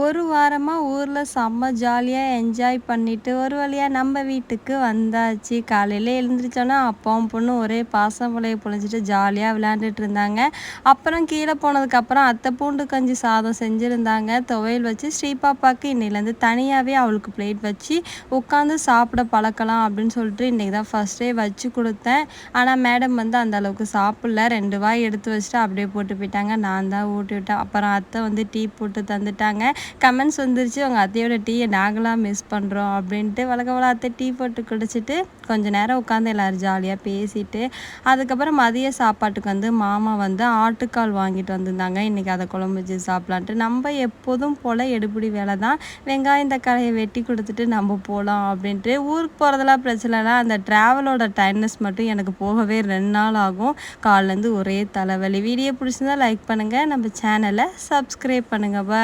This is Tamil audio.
ஒரு வாரமாக ஊரில் செம்ம ஜாலியாக என்ஜாய் பண்ணிவிட்டு ஒரு வழியாக நம்ம வீட்டுக்கு வந்தாச்சு. காலையில் எழுந்திரிச்சோன்னா அப்பாவும் பொண்ணு ஒரே பாசம் புலையை பொழிஞ்சிட்டு ஜாலியாக விளையாண்டுட்டு இருந்தாங்க. அப்புறம் கீழே போனதுக்கப்புறம் அத்தை பூண்டு கஞ்சி சாதம் செஞ்சுருந்தாங்க. துவையல் வச்சு ஸ்ரீபாப்பாவுக்கு இன்னிலேருந்து தனியாகவே அவளுக்கு பிளேட் வச்சு உட்காந்து சாப்பிட பழக்கலாம் அப்படின்னு சொல்லிட்டு இன்றைக்கி தான் ஃபஸ்ட்டே வச்சு கொடுத்தேன். ஆனால் மேடம் வந்து அந்த அளவுக்கு சாப்பிட்ல. ரெண்டு வாய் எடுத்து வச்சுட்டு அப்படியே போட்டு போயிட்டாங்க. நான் தான் ஊட்டி விட்டேன். அப்புறம் அத்தை வந்து டீ போட்டு தந்துட்டாங்க. கமெண்ட்ஸ் வந்துருச்சு. உங்கள் அத்தையோட டீயை நாங்களாம் மிஸ் பண்ணுறோம் அப்படின்ட்டு வழக்க அத்தை டீ போட்டு குடிச்சிட்டு கொஞ்சம் நேரம் உட்காந்து எல்லோரும் ஜாலியாக பேசிட்டு அதுக்கப்புறம் மதிய சாப்பாட்டுக்கு வந்து மாமா வந்து ஆட்டுக்கால் வாங்கிட்டு வந்திருந்தாங்க. இன்றைக்கி அதை குழம்பு வச்சு சாப்பிட்லான்ட்டு. நம்ம எப்போதும் போல் எடுபிடி வேலை தான். வெங்காயம் தக்காளியை வெட்டி கொடுத்துட்டு நம்ம போகலாம் அப்படின்ட்டு. ஊருக்கு போகிறதெல்லாம் பிரச்சனை அந்த ட்ராவலோட டைம்னஸ் மட்டும் எனக்கு போகவே ரெண்டு நாள் ஆகும். காலிலேருந்து ஒரே தலைவலி. வீடியோ பிடிச்சிருந்தா லைக் பண்ணுங்கள் நம்ம சேனலை சப்ஸ்கிரைப் பண்ணுங்கள் பா